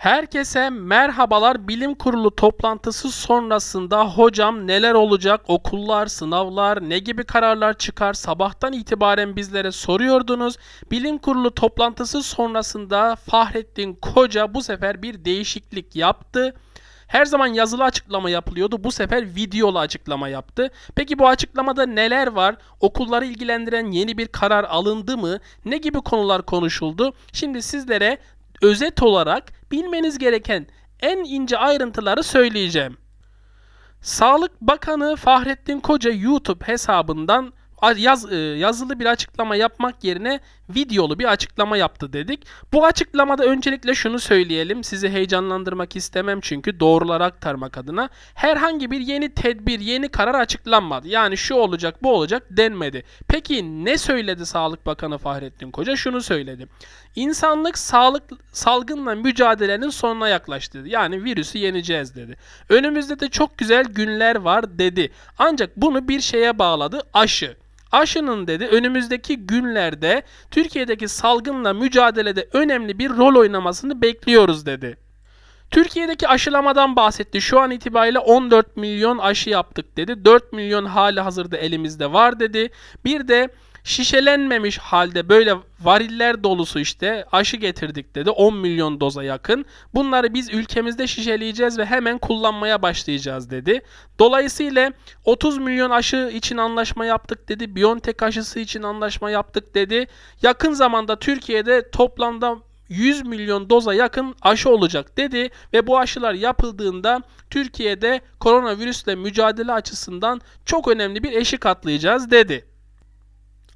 Herkese merhabalar. Bilim kurulu toplantısı sonrasında hocam neler olacak? Okullar, sınavlar, ne gibi kararlar çıkar? Sabahtan itibaren bizlere soruyordunuz. Bilim kurulu toplantısı sonrasında Fahrettin Koca bu sefer bir değişiklik yaptı. Her zaman yazılı açıklama yapılıyordu. Bu sefer videolu açıklama yaptı. Peki bu açıklamada neler var? Okulları ilgilendiren yeni bir karar alındı mı? Ne gibi konular konuşuldu? Şimdi sizlere özet olarak bilmeniz gereken en ince ayrıntıları söyleyeceğim. Sağlık Bakanı Fahrettin Koca YouTube hesabından yaz, e, yazılı bir açıklama yapmak yerine videolu bir açıklama yaptı dedik. Bu açıklamada öncelikle şunu söyleyelim. Sizi heyecanlandırmak istemem çünkü doğruları aktarmak adına. Herhangi bir yeni tedbir, yeni karar açıklanmadı. Yani şu olacak, bu olacak denmedi. Peki ne söyledi Sağlık Bakanı Fahrettin Koca? Şunu söyledi. İnsanlık sağlık salgınla mücadelenin sonuna yaklaştı. Yani virüsü yeneceğiz dedi. Önümüzde de çok güzel günler var dedi. Ancak bunu bir şeye bağladı. Aşı. Aşının dedi önümüzdeki günlerde Türkiye'deki salgınla mücadelede önemli bir rol oynamasını bekliyoruz dedi. Türkiye'deki aşılamadan bahsetti. Şu an itibariyle 14 milyon aşı yaptık dedi. 4 milyon hali hazırda elimizde var dedi. Bir de şişelenmemiş halde böyle variller dolusu işte aşı getirdik dedi 10 milyon doza yakın. Bunları biz ülkemizde şişeleyeceğiz ve hemen kullanmaya başlayacağız dedi. Dolayısıyla 30 milyon aşı için anlaşma yaptık dedi. BioNTech aşısı için anlaşma yaptık dedi. Yakın zamanda Türkiye'de toplamda 100 milyon doza yakın aşı olacak dedi ve bu aşılar yapıldığında Türkiye'de koronavirüsle mücadele açısından çok önemli bir eşik atlayacağız dedi.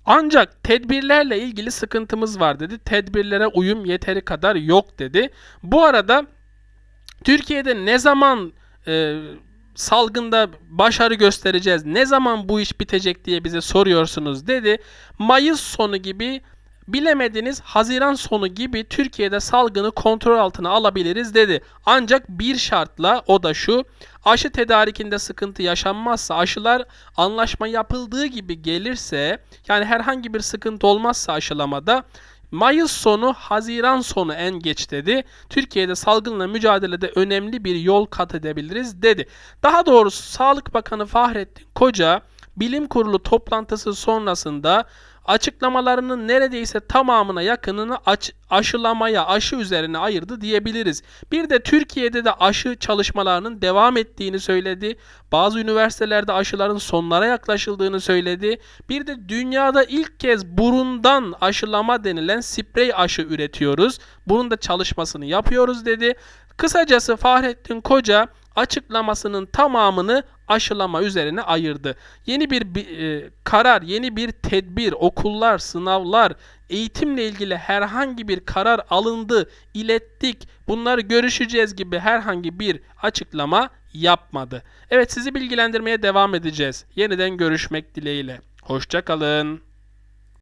Ancak tedbirlerle ilgili sıkıntımız var dedi. Tedbirlere uyum yeteri kadar yok dedi. Bu arada Türkiye'de ne zaman e, salgında başarı göstereceğiz, ne zaman bu iş bitecek diye bize soruyorsunuz dedi. Mayıs sonu gibi bilemediniz Haziran sonu gibi Türkiye'de salgını kontrol altına alabiliriz dedi. Ancak bir şartla o da şu aşı tedarikinde sıkıntı yaşanmazsa aşılar anlaşma yapıldığı gibi gelirse yani herhangi bir sıkıntı olmazsa aşılamada Mayıs sonu, Haziran sonu en geç dedi. Türkiye'de salgınla mücadelede önemli bir yol kat edebiliriz dedi. Daha doğrusu Sağlık Bakanı Fahrettin Koca bilim kurulu toplantısı sonrasında açıklamalarının neredeyse tamamına yakınını aç, aşılamaya, aşı üzerine ayırdı diyebiliriz. Bir de Türkiye'de de aşı çalışmalarının devam ettiğini söyledi. Bazı üniversitelerde aşıların sonlara yaklaşıldığını söyledi. Bir de dünyada ilk kez burundan aşılama denilen sprey aşı üretiyoruz. Bunun da çalışmasını yapıyoruz dedi. Kısacası Fahrettin Koca açıklamasının tamamını aşılama üzerine ayırdı. Yeni bir e, karar, yeni bir tedbir, okullar, sınavlar, eğitimle ilgili herhangi bir karar alındı, ilettik, bunları görüşeceğiz gibi herhangi bir açıklama yapmadı. Evet sizi bilgilendirmeye devam edeceğiz. Yeniden görüşmek dileğiyle. Hoşçakalın.